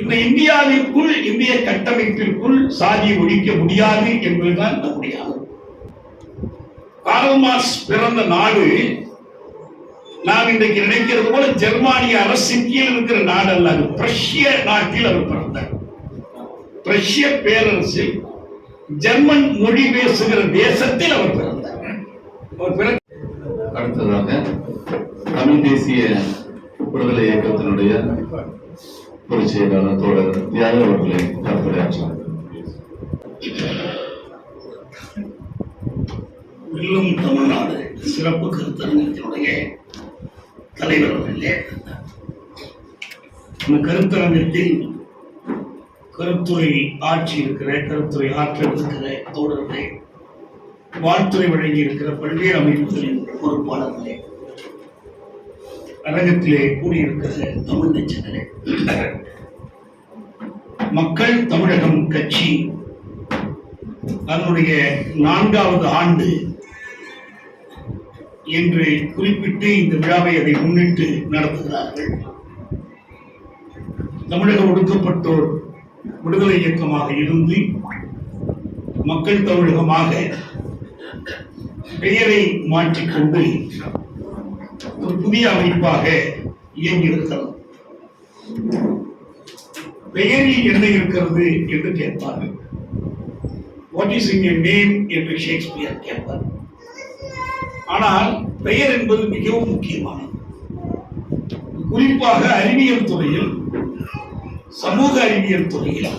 இந்த இந்தியாவிற்குள் இந்திய கட்டமைப்பிற்குள் சாதி ஒழிக்க முடியாது என்பதுதான் நம்முடைய ஆர்வம். பிறந்த நாடு நாம் இன்றைக்கு நினைக்கிறது போல ஜெர்மானிய அரசின் கீழ் இருக்கிற நாடு அல்ல அது பிரஷ்ய நாட்டில் அவர் பிறந்தார் பிரஷ்ய பேரரசில் ஜெர்மன் மொழி பேசுகிற தேசத்தில் அவர் பிறந்தார் அவர் பிறந்த அடுத்ததாக தமிழ் தேசிய விடுதலை இயக்கத்தினுடைய பொதுச் செயலாளர் தோழர் தியாக அவர்களை கருத்துரையாற்றுவார் வெல்லும் தமிழ்நாடு சிறப்பு கருத்தரங்கத்தினுடைய தலைவர் அவர்களே இந்த கருத்தரங்கத்தில் கருத்துறை ஆட்சி இருக்கிற கருத்துறை ஆற்றல் இருக்கிற தோழர்களே வாழ்த்துறை வழங்கி இருக்கிற பல்வேறு அமைப்புகளின் பொறுப்பாளர்களே. அரங்கத்திலே கூடியிருக்கிற தமிழ் நெஞ்சங்களே மக்கள் தமிழகம் கட்சி அதனுடைய நான்காவது ஆண்டு என்று குறிப்பிட்டு இந்த விழாவை அதை முன்னிட்டு நடத்துகிறார்கள். தமிழக ஒடுக்கப்பட்டோர் விடுதலை இயக்கமாக இருந்து மக்கள் தமிழகமாக பெயரை மாற்றிக்கொண்டு ஒரு புதிய அமைப்பாக இயங்கியிருக்கிறது. பெயரில் என்ன இருக்கிறது என்று கேட்பார்கள். வாட் இஸ் இன் நேம் என்று ஷேக்ஸ்பியர் கேட்பார். ஆனால் பெயர் என்பது மிகவும் முக்கியமானது. குறிப்பாக அறிவியல் துறையில் சமூக அறிவியல் துறையில்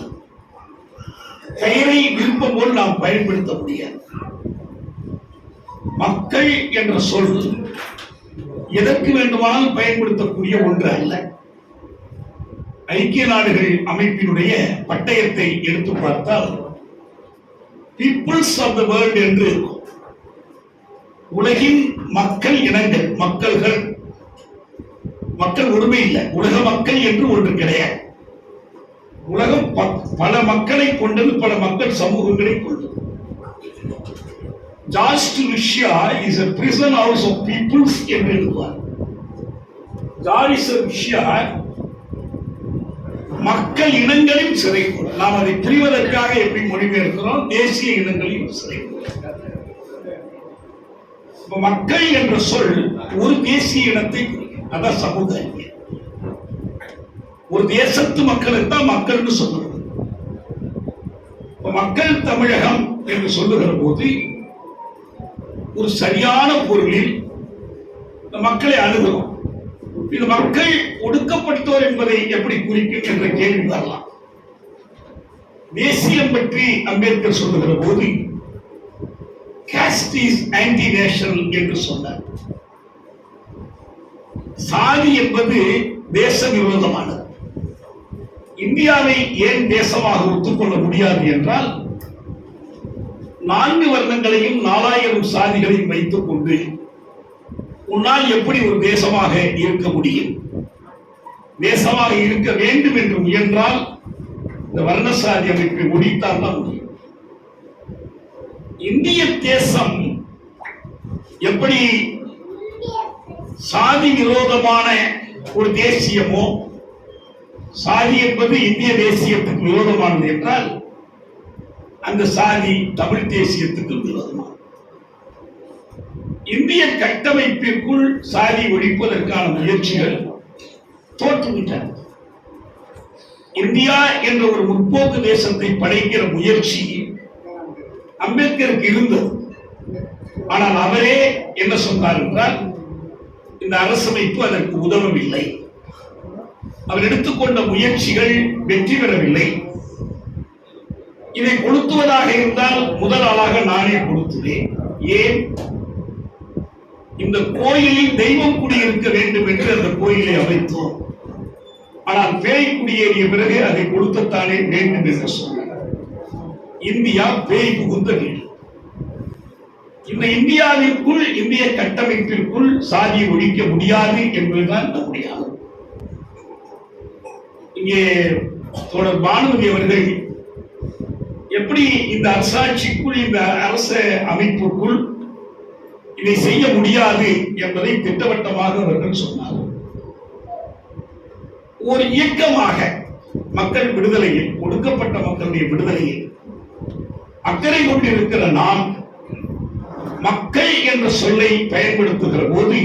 பெயரை விருப்பம் போல் நாம் பயன்படுத்த முடியாது. மக்கள் என்ற சொல் எதற்கு வேண்டுமானாலும் பயன்படுத்தக்கூடிய ஒன்று அல்ல. ஐக்கிய நாடுகள் அமைப்பினுடைய பட்டயத்தை எடுத்து பார்த்தால் பீப்புள்ஸ் ஆஃப் த வேர்ல்ட் என்று இருக்கும். உலகின் மக்கள் இனங்கள் மக்கள்கள் மக்கள் உரிமை இல்லை. உலக மக்கள் என்று ஒன்று கிடையாது. உலகம் பல மக்களை கொண்டது பல மக்கள் சமூகங்களை கொண்டது. Just Russia is a prison house of peoples என்று எழுதுவார் ஜாரிஸ் ருஷ்யா மக்கள் இனங்களின் சிறைக்கூடம் நாம் அதை புரிவதற்காக எப்படி மொழிபெயர்க்கிறோம் தேசிய இனங்களையும் சிறைக்கூடம் இப்ப மக்கள் என்ற சொல் ஒரு தேசிய இனத்தை அதான் சமூக ஒரு தேசத்து மக்களுக்கு தான் மக்கள்னு சொல்லுறது. மக்கள் தமிழகம் என்று சொல்லுகிற போது ஒரு சரியான பொருளில் மக்களை அணுகிறோம் இது மக்கள் ஒடுக்கப்பட்டோர் என்பதை எப்படி குறிக்கும் என்ற கேள்வி வரலாம். தேசியம் பற்றி அம்பேத்கர் சொல்லுகிற போது கேஸ்ட் இஸ் anti நேஷனல் என்று சொன்னார். சாதி என்பது தேச விரோதமானது இந்தியாவை ஏன் தேசமாக ஒத்துக்கொள்ள முடியாது என்றால் நான்கு வர்ணங்களையும் நாலாயிரம் சாதிகளையும் வைத்துக் கொண்டு உன்னால் எப்படி ஒரு தேசமாக இருக்க முடியும்? தேசமாக இருக்க வேண்டும் என்று முயன்றால் இந்த வர்ணசாதி அமைப்பை ஒழித்தால் தான் முடியும். இந்திய தேசம் எப்படி சாதி விரோதமான ஒரு தேசியமோ சாதி என்பது இந்திய தேசியத்துக்கு விரோதமானது என்றால் அந்த சாதி தமிழ் தேசியத்துக்கு விரோதமானது இந்திய கட்டமைப்பிற்குள் சாதி ஒழிப்பதற்கான முயற்சிகள் தோற்றுவிட்டன. இந்தியா என்ற ஒரு முற்போக்கு தேசத்தை படைக்கிற முயற்சி அம்பேத்கருக்கு இருந்தது. ஆனால் அவரே என்ன சொன்னார் என்றால் இந்த அரசமைப்பு அதற்கு உதவவில்லை. அவர் எடுத்துக்கொண்ட முயற்சிகள் வெற்றி பெறவில்லை. இதை கொளுத்துவதாக இருந்தால் முதல் ஆளாக நானே கொளுத்துவேன். ஏன்? இந்த கோயிலில் தெய்வம் குடியிருக்க வேண்டும் என்று அந்த கோயிலை அமைத்தோம். ஆனால் பேய் குடியேறிய பிறகு அதை கொளுத்தத்தானே வேண்டும் என்று சொன்னார். இந்தியா பேய் புகுந்த வீடு. இந்த இந்தியாவிற்குள் இந்திய கட்டமைப்பிற்குள் சாதி ஒழிக்க முடியாது என்பதுதான் நம்முடைய இங்கே தொடர் பானுமதி அவர்கள் எப்படி இந்த அரசாட்சிக்குள் இந்த அரச அமைப்புக்குள் இதை செய்ய முடியாது என்பதை திட்டவட்டமாக அவர்கள் சொன்னார் ஒரு இயக்கமாக மக்கள் விடுதலையில் ஒடுக்கப்பட்ட மக்களுடைய விடுதலையில் அக்கறை கொண்டிருக்கிற நாம் மக்கள் என்ற சொல்லை பயன்படுத்துகிற போது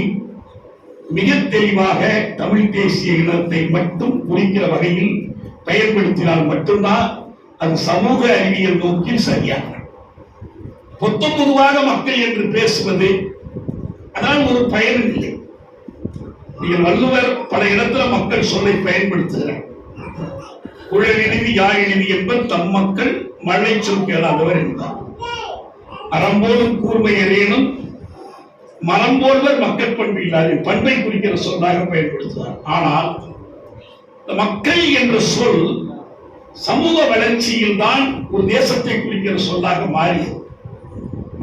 மிக தெளிவாக தமிழ் தேசிய இனத்தை மட்டும் குறிக்கிற வகையில் பயன்படுத்தினால் மட்டும்தான் அது சமூக அறிவியல் நோக்கில் சரியாக பொத்தம் பொதுவாக மக்கள் என்று பேசுவது அதனால் ஒரு பயன் இல்லை. நீங்கள் வள்ளுவர் பல இடத்துல மக்கள் சொல்லை பயன்படுத்துகிறார். குழலினிதி யாழினிதி என்பது தம் மக்கள் மழை சொல் கேளாதவர் என்றார் அறம்போதும் கூர்மையரேனும் மனம் போல்வர் மக்கள் பண்பு இல்லாத பண்பை குறிக்கிற சொல்லாக பயன்படுத்துவார். ஆனால் மக்கள் என்ற சொல் சமூக வளர்ச்சியில் தான் ஒரு தேசத்தை குறிக்கிற சொல்லாக மாறியது.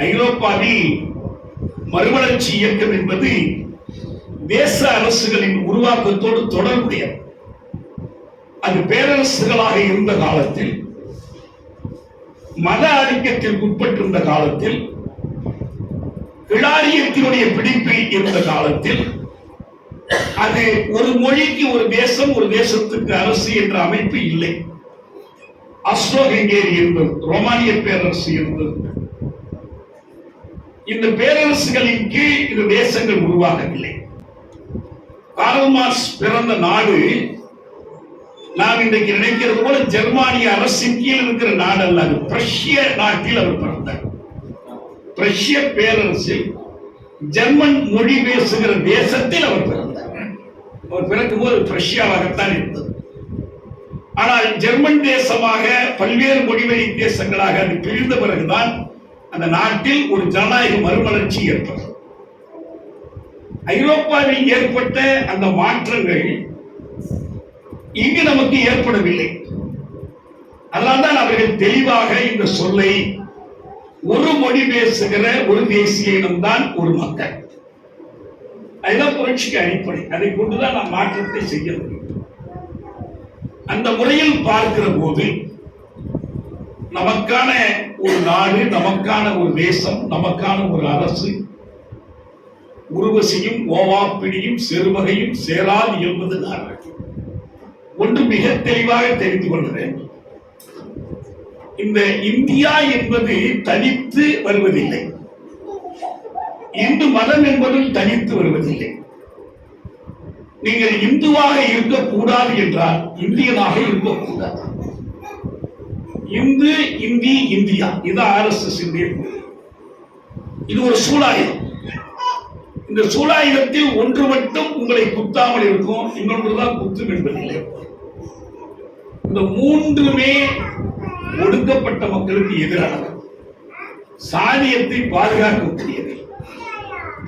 ஐரோப்பாவில் மறுமலர்ச்சி இயக்கம் என்பது தேச அரசுகளின் உருவாக்கத்தோடு தொடர்புடையது. அது பேரரசுகளாக இருந்த காலத்தில் மத ஆதிக்கத்திற்கு உட்பட்டிருந்த காலத்தில் கிளாரியத்தினுடைய பிடிப்பில் இருந்த காலத்தில் அது ஒரு மொழிக்கு ஒரு தேசம் ஒரு தேசத்துக்கு அரசு என்ற அமைப்பு இல்லை. அஸ்ட்ரோ ஹங்கேரி இருந்தது ரோமானிய பேரரசு இருந்தது. இந்த பேரரசுகளின் கீழ் இந்த தேசங்கள் உருவாகவில்லை. கார்ல் பிறந்த நாடு நாம் இன்றைக்கு நினைக்கிறது போல ஜெர்மானிய அரசின் கீழ் இருக்கிற நாடு அல்ல அது பிரஷ்ய நாட்டில் அவர் பிறந்தார். பிரஷ்ய பேரரசில் ஜெர்மன் மொழி பேசுகிற தேசத்தில் அவர் பிறந்தார். அவர் பிறக்கும் போது பிரஷ்யாவாகத்தான் இருந்தது. ஆனால் ஜெர்மன் தேசமாக பல்வேறு மொழிவழி தேசங்களாக அது பிரிந்த பிறகுதான் அந்த நாட்டில் ஒரு ஜனநாயக மறுமலர்ச்சி ஏற்பட்டது. ஐரோப்பாவில் ஏற்பட்ட அந்த மாற்றங்கள் இங்கு நமக்கு ஏற்படவில்லை. அதனால்தான் அவர்கள் தெளிவாக இந்த சொல்லை ஒரு மொழி பேசுகிற ஒரு தேசிய இனம்தான் ஒரு மக்கள். அதுதான் புரட்சிக்கு அடிப்படை. அதை கொண்டுதான் நாம் மாற்றத்தை செய்ய முடியும். அந்த முறையில் பார்க்கிற போது நமக்கான ஒரு நாடு நமக்கான ஒரு தேசம் நமக்கான ஒரு அரசு உருவசியும் ஓவாப்பிடியும் செருவகையும் சேராது என்பது நான் ஒன்று மிக தெளிவாக தெரிந்து கொள்கிறேன். இந்த இந்தியா என்பது தனித்து வருவதில்லை. இந்து மதம் என்பதும் தனித்து வருவதில்லை. நீங்கள் இந்துவாக இருக்கக்கூடாது என்றால் இந்தியனாக இருக்கக்கூடாது. இந்து இந்தி இந்தியா. இது ஆர்எஸ்எஸ் இது ஒரு சூழாயுதம் இந்த சூழாயுதத்தில் ஒன்று மட்டும் உங்களை குத்தாமல் இருக்கும் இன்னொன்றுதான் குத்தும் என்பதில்லை இந்த மூன்றுமே ஒடுக்கப்பட்ட மக்களுக்கு எதிரானது. சாதியத்தை பாதுகாக்கக்கூடியது.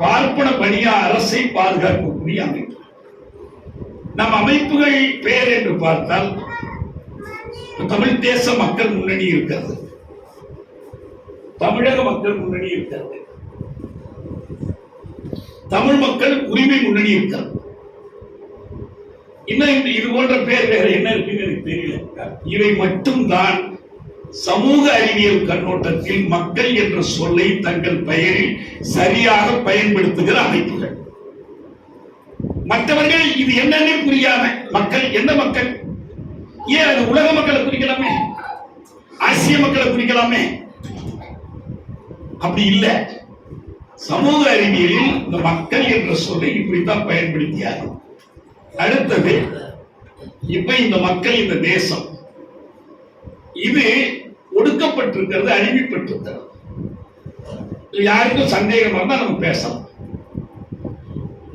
பார்ப்பன பணியா அரசை பாதுகாக்கக்கூடிய அமைப்பு. நம் அமைப்புகள் பெயர் என்று பார்த்தால் தமிழ் தேச மக்கள் முன்னணி இருக்கிறது. தமிழக மக்கள் முன்னணி இருக்கிறது. தமிழ் மக்கள் உரிமை முன்னணி இருக்கிறது. இன்னும் இது போன்ற பேர் வேற என்ன இருக்குன்னு எனக்கு தெரியல. இவை மட்டும்தான் சமூக அறிவியல் கண்ணோட்டத்தில் மக்கள் என்ற சொல்லை தங்கள் பெயரில் சரியாக பயன்படுத்துகிற அமைப்புகள். மற்றவர்கள் இது என்னன்னு புரியாம மக்கள் என்ன மக்கள்? ஏன் அது உலக மக்களை குறிக்கலாமே? ஆசிய மக்களை குறிக்கலாமே? அப்படி இல்லை. சமூக அறிவியலில் இந்த மக்கள் என்ற சொல்லை இப்படித்தான் பயன்படுத்தியாரு. அடுத்தது இப்ப இந்த மக்கள் இந்த தேசம் இது ஒடுக்கப்பட்டிருக்கிறது அறிவிப்பட்டிருக்கிறது யாருக்கும் சந்தேகம் வந்தா நம்ம பேசலாம்.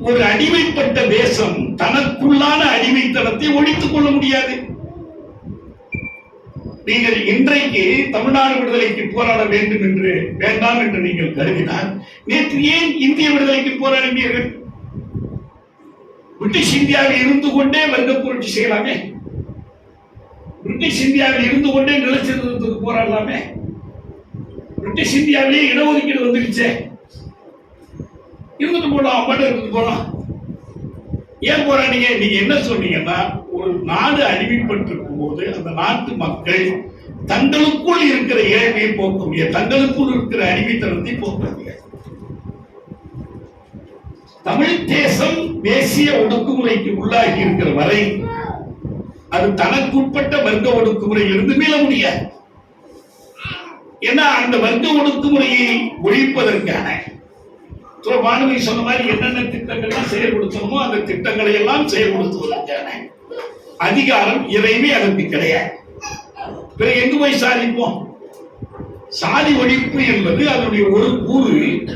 ஒரு அடிமைப்பட்ட தேசம் தனக்குள்ளான அடிமைத்தனத்தை ஒழித்துக் கொள்ள முடியாது. நீங்கள் இன்றைக்கு தமிழ்நாடு விடுதலைக்கு போராட வேண்டும் என்று வேண்டாம் என்று நீங்கள் கருதினால் நேற்று ஏன் இந்திய விடுதலைக்கு போராடினீர்கள்? பிரிட்டிஷ் இந்தியாவில் இருந்து கொண்டே வர்க்க புரட்சி செய்யலாமே? பிரிட்டிஷ் இந்தியாவில் இருந்து கொண்டே நிலச்சிருந்ததுக்கு போராடலாமே? பிரிட்டிஷ் இந்தியாவிலேயே இடஒதுக்கீடு வந்துடுச்சே இருந்துட்டு போகலாம் அப்பாட்ட இருந்துட்டு போகலாம் ஏன் போராடிங்க நீங்க? என்ன சொன்னீங்கன்னா ஒரு நாடு அடிமைப்பட்டிருக்கும் போது அந்த நாட்டு மக்கள் தங்களுக்குள் இருக்கிற ஏழ்மையை போக்க முடியாது. தங்களுக்குள் இருக்கிற அடிமைத்தனத்தை போக்க முடியாது. தமிழ் தேசம் தேசிய ஒடுக்குமுறைக்கு உள்ளாகி இருக்கிற வரை அது தனக்குட்பட்ட வர்க்க ஒடுக்குமுறையிலிருந்து மீள முடியாது. ஏன்னா அந்த வர்க்க ஒடுக்குமுறையை ஒழிப்பதற்கான திரு சொன்ன மாதிரி என்னென்ன திட்டங்கள்லாம் செயல்படுத்தணுமோ அந்த திட்டங்களை எல்லாம் செயல்படுத்துவதற்கான அதிகாரம் எதையுமே அதற்கு கிடையாது. பிறகு எங்கு போய் சாதிப்போம்? சாதி ஒழிப்பு என்பது அதனுடைய ஒரு கூறு.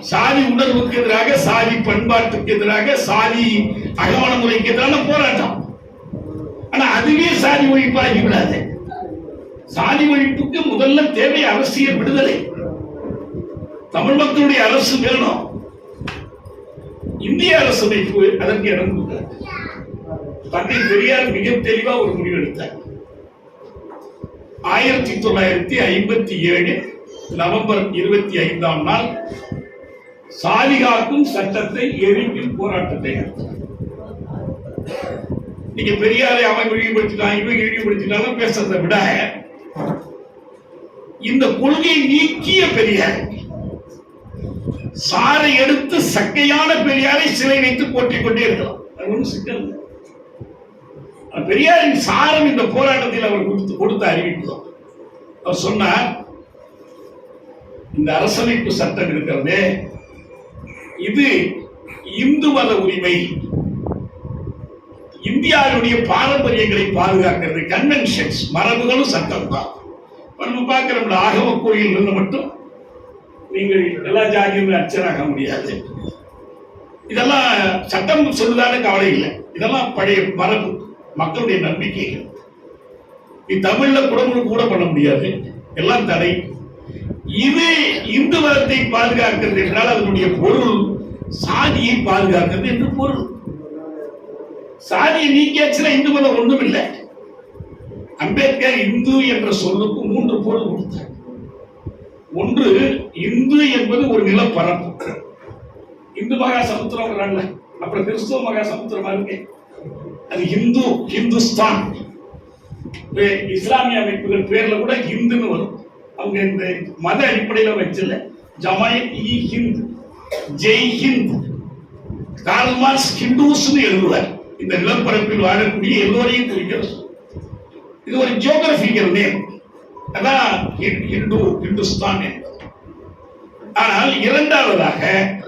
சாதி உணர்வுக்கு எதிராக சாதி பண்பாட்டுக்கு எதிராக சாதி அகவண முறைக்கு எதிரான போராட்டம். ஆனா அதுவே சாதி ஒழிப்பாகிவிடாது சாதி ஒழிப்புக்கு முதல்ல தேவை அரசியல் விடுதலை. தமிழ் மக்களுடைய அரசு வேணும். இந்திய அரசு அமைப்பு அதற்கு இடம் கொடுத்தார் தந்தை பெரியார் மிக தெளிவா ஒரு முடிவு எடுத்தார். ஆயிரத்தி தொள்ளாயிரத்தி ஐம்பத்தி ஏழு நவம்பர் இருபத்தி ஐந்தாம் நாள் சாதி காக்கும் சட்டத்தை எரிக்கும் போராட்டத்தை நீங்க பெரியாரை அவன் இழிவுபடுத்தினான் இவங்க இழிவுபடுத்தினாலும் பேசுறதை விட இந்த கொள்கையை நீக்கிய பெரியார் சாரை எடுத்து சக்கையான பெரியாரை சிலை வைத்து போற்றிக் கொண்டே இருக்கலாம் அது ஒன்றும் சிக்கல் இல்லை. பெரியாரின் சாரம் இந்த போராட்டத்தில் அவர் கொடுத்து கொடுத்த அறிவிப்பு தான். அவர் சொன்னார் இந்த அரசமைப்பு சட்டம் இருக்கிறது இது இந்து மத உரிமை இந்தியாவுடைய பாரம்பரியங்களை பாதுகாக்கிறது கன்வென்ஷன்ஸ் மரபுகளும் சட்டம் தான் நம்ம பார்க்கிறோம்ல ஆகம கோயில் இருந்து மட்டும் நீங்கள் எல்லா ஜாதியும் அர்ச்சனாக முடியாது. இதெல்லாம் சட்டம் சொல்லுதான கவலை இல்லை. இதெல்லாம் பழைய மரபு மக்களுடைய நம்பிக்கைகள். நீ தமிழ்ல குடமுழு கூட பண்ண முடியாது. எல்லாம் தடை. இது இந்து மதத்தை பாதுகாக்கிறது என்றால் அதனுடைய பொருள் சாதியை பாதுகாக்கிறது என்று பொருள். சாதியை நீக்கியாச்சுன்னா இந்து மதம் ஒண்ணும் இல்லை அம்பேத்கர் இந்து என்ற சொல்லுக்கு மூன்று பொருள் கொடுத்தார். ஒன்று இந்து என்பது ஒரு நிலப்பரப்பு. இந்து மகா சமுத்திரம் அப்புறம் கிறிஸ்துவ மகா சமுத்திரமா இருக்கு அது இந்து ஹிந்துஸ்தான். இஸ்லாமிய அமைப்புகள் பேர்ல கூட ஹிந்துன்னு வரும். அவங்க இந்த மத அடிப்படையில வச்சல ஜமாயத் இ ஹிந்த். ஜெய் ஹிந்த். கார்ல் மார்க்ஸ் ஹிந்துஸ்னு எழுதுவார். இந்த நிலப்பரப்பில் வாழக்கூடிய எல்லோரையும் குறிக்கிற இது ஒரு ஜியோகிரபிக்கல் நேம் அதான் ஹி- ஹிந்து ஹிந்துஸ்தான் என்பது. ஆனால் இரண்டாவதாக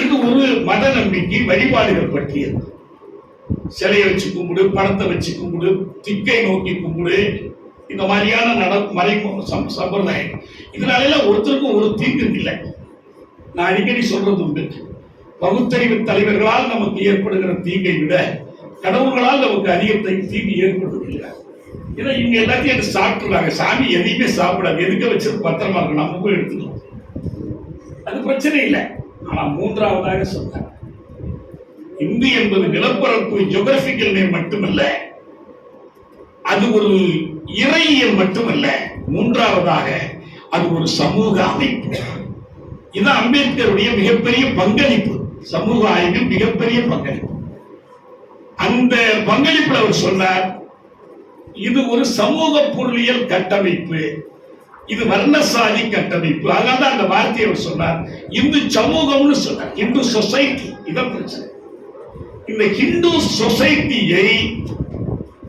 இது ஒரு மத நம்பிக்கை வழிபாடுகள் பற்றியது. சிலையை வச்சு கும்பிடு பணத்தை வச்சு கும்பிடு திக்கை நோக்கி கும்பிடு இந்த மாதிரியான நட மறை சம்- சம்பிரதாயம். இதனால எல்லாம் ஒருத்தருக்கும் ஒரு தீங்கு இல்லை. நான் அடிக்கடி சொல்றது உண்டு. பகுத்தறிவு தலைவர்களால் நமக்கு ஏற்படுகிற தீங்கை விட கடவுள்களால் நமக்கு அதிக தீங்கு ஏற்படுவதில்லை. ஏன்னா இவங்க எல்லாத்தையும் எடுத்து சாப்பிட்டுறாங்க சாமி எதையுமே சாப்பிடாது. எதுக்க வச்சது பத்திரமா இருக்கு? நம்ம போய் எடுத்துக்கலாம் அது பிரச்சனை இல்லை. ஆனால் மூன்றாவதாக சொன்னார். இந்து என்பது நிலப்பரப்பு ஜியோகிராபிக்கல் நேம் மட்டுமல்ல அது ஒரு இறையியல் மட்டுமல்ல. மூன்றாவதாக அது ஒரு சமூக அமைப்பு. இது அம்பேத்கருடைய மிகப்பெரிய பங்களிப்பு. சமூக ஆய்வில் மிகப்பெரிய பங்களிப்பு. அந்த பங்களிப்பில் அவர் சொன்னார் இது ஒரு சமூக பொருளியல் கட்டமைப்பு. இது வர்ணசாதி கட்டமைப்பு. அதனால தான் அந்த வார்த்தையை அவர் சொன்னார். இந்து சமூகம்னு சொன்னார். இந்து சொசைட்டி. இதான் பிரச்சனை இந்த ஹிந்து சொசைட்டியை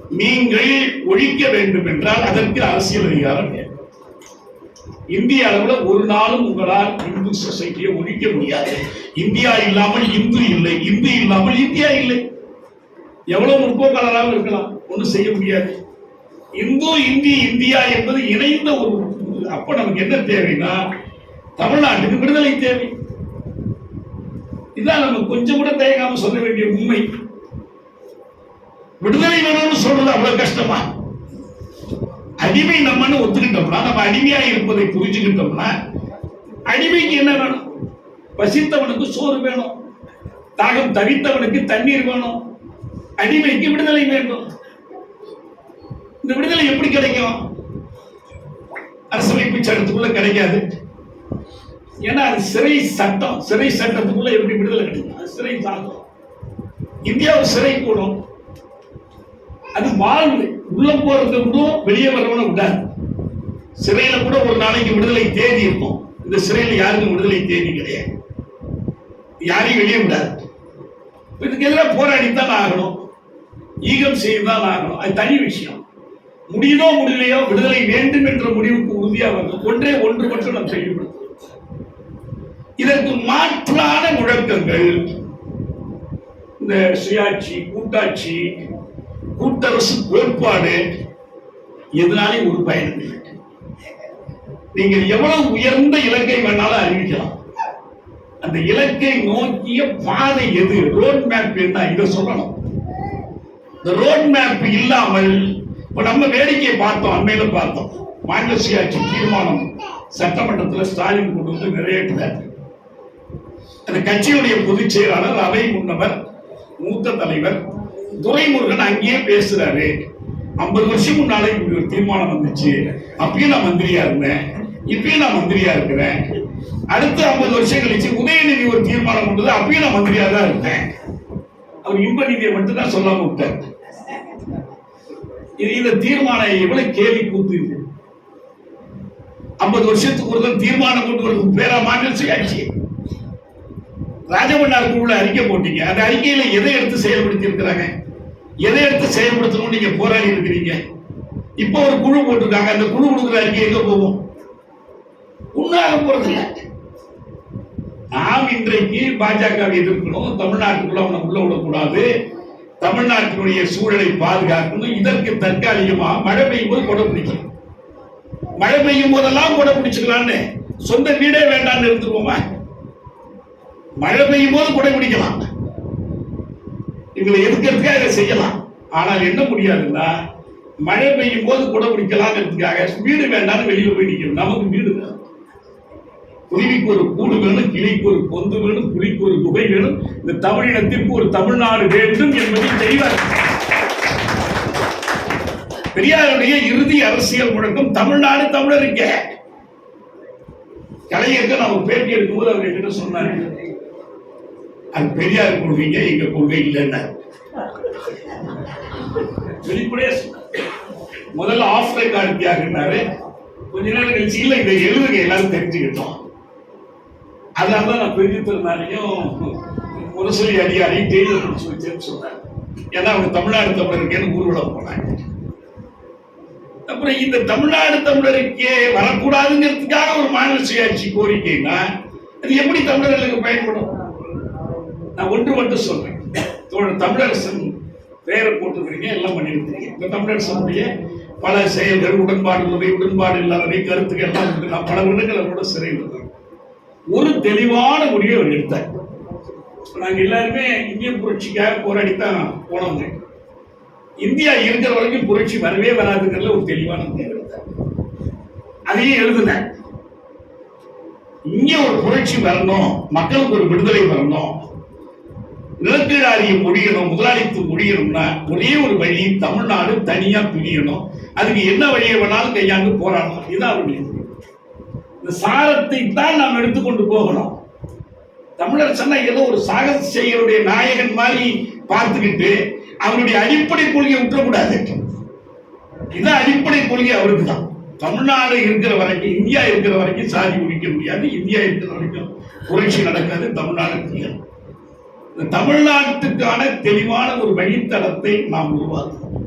நீங்கள் ஒழிக்க வேண்டும் என்றால் அதற்கு அரசியல் அதிகாரம் இந்திய அளவில் ஒரு நாளும் உங்களால் இந்து சொசைட்டியை ஒழிக்க முடியாது. இந்தியா இல்லாமல் இந்து இல்லை. இந்து இல்லாமல் இந்தியா இல்லை. எவ்வளவு முற்போக்காளராக இருக்கலாம். ஒன்றும் செய்ய முடியாது. இந்து இந்தி இந்தியா என்பது இணைந்த ஒரு அப்ப நமக்கு என்ன தேவைன்னா தமிழ்நாட்டுக்கு விடுதலை தேவை. இதான் நம்ம கொஞ்சம் கூட தயங்காம சொல்ல வேண்டிய உண்மை. விடுதலை வேணும்னு சொல்றது அவ்வளவு கஷ்டமா? அடிமை நம்மன்னு ஒத்துக்கிட்டோம்னா நம்ம அடிமையா இருப்பதை புரிஞ்சுக்கிட்டோம்னா அடிமைக்கு என்ன வேணும்? பசித்தவனுக்கு சோறு வேணும். தாகம் தவித்தவனுக்கு தண்ணீர் வேணும். அடிமைக்கு விடுதலை வேண்டும். இந்த விடுதலை எப்படி கிடைக்கும்? அரசமைப்பு சட்டத்துக்குள்ள கிடைக்காது. ஏன்னா அது சிறை சட்டம். சிறை சட்டத்துக்குள்ள எப்படி விடுதலை கிடைக்கும்? அது சிறை சாட்டம் இந்தியா ஒரு சிறை கூடும். அது வாழ்வு. உள்ள போறது கூட வெளியே வரவன விடாது. சிறையில கூட ஒரு நாளைக்கு விடுதலை தேதி இருக்கும். இந்த சிறையில் யாருக்கும் விடுதலை தேதி கிடையாது. யாரையும் வெளியே விடாது. இதுக்கு எதிராக போராடித்தான் ஆகணும். ஈகம் செய்துதான் ஆகணும். அது தனி விஷயம். முடியுதோ முடியலையோ விடுதலை வேண்டும் என்ற முடிவுக்கு உறுதியாக வந்து ஒன்றே ஒன்று மட்டும் நாம் செய்யப்படுத்தோம் இதற்கு மாற்றான முழக்கங்கள். இந்த சுயாட்சி கூட்டாட்சி கூட்டரசு கோட்பாடு எதனாலே ஒரு பயன் நீங்கள் எவ்வளவு உயர்ந்த இலக்கை வேணாலும் அறிவிக்கலாம். அந்த இலக்கை நோக்கிய பாதை எது? ரோட் மேப் என்ன? இதை சொல்லணும். இந்த ரோட் மேப் இல்லாமல் இப்ப நம்ம வேடிக்கையை பார்த்தோம் அண்மையில பார்த்தோம். மாநில சுயாட்சி தீர்மானம் சட்டமன்றத்தில் ஸ்டாலின் கொண்டு வந்து நிறைவேற்றினார் அந்த கட்சியுடைய பொதுச் செயலாளர் அவை முன்னவர் மூத்த தலைவர் துரைமுருகன் அங்கேயே பேசுறாரு. ஐம்பது வருஷம் முன்னாலே இப்படி ஒரு தீர்மானம் வந்துச்சு. அப்பயும் நான் மந்திரியா இருந்தேன். இப்பயும் நான் மந்திரியா இருக்கிறேன். அடுத்த ஐம்பது வருஷம் கழிச்சு உதயநிதி ஒரு தீர்மானம் கொண்டது அப்பயும் நான் மந்திரியா தான் இருந்தேன். அவர் இன்ப நிதியை மட்டும் தான் சொல்லாம விட்டார். இந்த தீர்மானம் எவ்வளவு கேள்வி கூத்து இது ஐம்பது வருஷத்துக்கு ஒரு தீர்மானம் கொண்டு வரது பேரா மாநில சுயாட்சி ராஜமன்னார் குழுல அறிக்கை போட்டீங்க. அந்த அறிக்கையில எதை எடுத்து செயல்படுத்தி இருக்கிறாங்க? எதை எடுத்து செயல்படுத்தணும் நீங்க போராடி இருக்கிறீங்க? இப்போ ஒரு குழு போட்டிருக்காங்க. அந்த குழு கொடுக்குற அறிக்கை எங்க போகும்? உண்ணாக போறது இல்லை. நாம் இன்றைக்கு பாஜகவை எதிர்க்கணும் தமிழ்நாட்டுக்குள்ள அவனை உள்ள விடக்கூடாது. தமிழ்நாட்டினுடைய சூழலை பாதுகாக்கணும் இதற்கு தற்காலிகமா மழை பெய்யும் போது கொடை பிடிக்கணும். மழை பெய்யும் போதெல்லாம் கொடை பிடிச்சுக்கலாம்னு சொந்த வீடே வேண்டாம்னு இருந்துருவோமா? மழை பெய்யும் போது கொடை பிடிக்கலாம். இவங்களை எதுக்கிறதுக்காக இதை செய்யலாம்? ஆனால் என்ன முடியாதுன்னா மழை பெய்யும் போது கொடை பிடிக்கலாங்கிறதுக்காக வீடு வேண்டாம்னு வெளியில போய் நிற்கணும் நமக்கு வீடு வேணும். குருவிக்கு ஒரு கூடு வேணும் கிளிக்கு ஒரு பொந்து வேணும் புலிக்கு ஒரு குகை வேணும். இந்த தமிழினத்திற்கு ஒரு தமிழ்நாடு வேண்டும் என்பதை தெரிவார் பெரியாருடைய இறுதி அரசியல் முழக்கம் தமிழ்நாடு தமிழருக்கு. கலைஞருக்கு நான் ஒரு பேட்டி எடுக்கும்போது அவர் என்கிட்ட சொன்னார் அது பெரியார் கொள்கைங்க எங்க கொள்கை இல்லைன்னா. வெளிப்படையா முதல்ல ஆஃப் ரெக்கார்டு தியாகினாரு கொஞ்ச நேரம் கழிச்சு இல்லை இதை எழுதுங்க எல்லாரும் தெரிஞ்சுக்கிட்டோம். அதனால தான் நான் பெரிய திருநாளையும் முரசொலி அதிகாரியும் தேர்தல் முடிச்சு வச்சேன்னு சொன்னேன் ஏன்னா அவங்க தமிழ்நாடு தமிழருக்கேன்னு ஊர்வலம் போனாங்க அப்புறம் இந்த தமிழ்நாடு தமிழருக்கே வரக்கூடாதுங்கிறதுக்காக ஒரு மாநில சுயாட்சி கோரிக்கைன்னா அது எப்படி தமிழர்களுக்கு பயன்படும்? நான் ஒன்று மட்டும் சொல்றேன். தமிழரசன் பெயரை போட்டுக்கிறீங்க எல்லாம் பண்ணிருக்கீங்க இந்த தமிழரசனுடைய பல செயல்கள் உடன்பாடு உள்ளவை உடன்பாடு இல்லாதவை கருத்துக்கள் எல்லாம் நான் பல விடுகளை கூட சிறையில் ஒரு தெளிவான முடிவை அவர் எடுத்தார். நாங்கள் எல்லாருமே இந்திய புரட்சிக்காக போராடித்தான் போனவங்க இந்தியா இருக்கிற வரைக்கும் புரட்சி வரவே வராதுங்கிறதுல ஒரு தெளிவான முடிவு எடுத்தார். அதையும் எழுதினேன் இங்கே ஒரு புரட்சி வரணும் மக்களுக்கு ஒரு விடுதலை வரணும் நிலக்கீழாரியம் முடியணும் முதலாளித்துவம் முடியணும்னா ஒரே ஒரு வழி தமிழ்நாடு தனியாக பிரியணும். அதுக்கு என்ன வழியை வேணாலும் கையாண்டு போராடணும். இதுதான் அவருடைய இந்த சாரத்தை தான் நாம் எடுத்துக்கொண்டு போகணும். தமிழர் சொன்னா ஏதோ ஒரு சாகச செய்யருடைய நாயகன் மாதிரி பார்த்துக்கிட்டு அவருடைய அடிப்படை கொள்கையை விட்டுறக்கூடாது. இதான் அடிப்படை கொள்கை அவருக்கு தான் தமிழ்நாடு இருக்கிற வரைக்கும் இந்தியா இருக்கிற வரைக்கும் சாதி ஒழிக்க முடியாது. இந்தியா இருக்கிற வரைக்கும் புரட்சி நடக்காது தமிழ்நாடு இந்த தமிழ்நாட்டுக்கான தெளிவான ஒரு வழித்தடத்தை நாம் உருவாக்கணும்.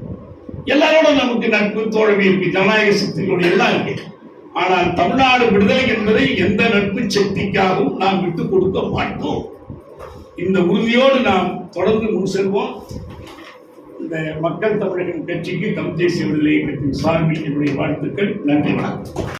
எல்லாரோட நமக்கு நட்பு தோழமை இருக்கு. ஜனநாயக சக்திகளோட எல்லாம் இருக்கு. ஆனால் தமிழ்நாடு விடுதலை என்பதை எந்த நட்பு சக்திக்காகவும் நாம் விட்டுக் கொடுக்க மாட்டோம். இந்த உறுதியோடு நாம் தொடர்ந்து முன் செல்வோம். இந்த மக்கள் தமிழகம் கட்சிக்கு தமிழ் தேசிய விடுதலை கட்சியின் சார்பில் என்னுடைய வாழ்த்துக்கள். நன்றி வணக்கம்.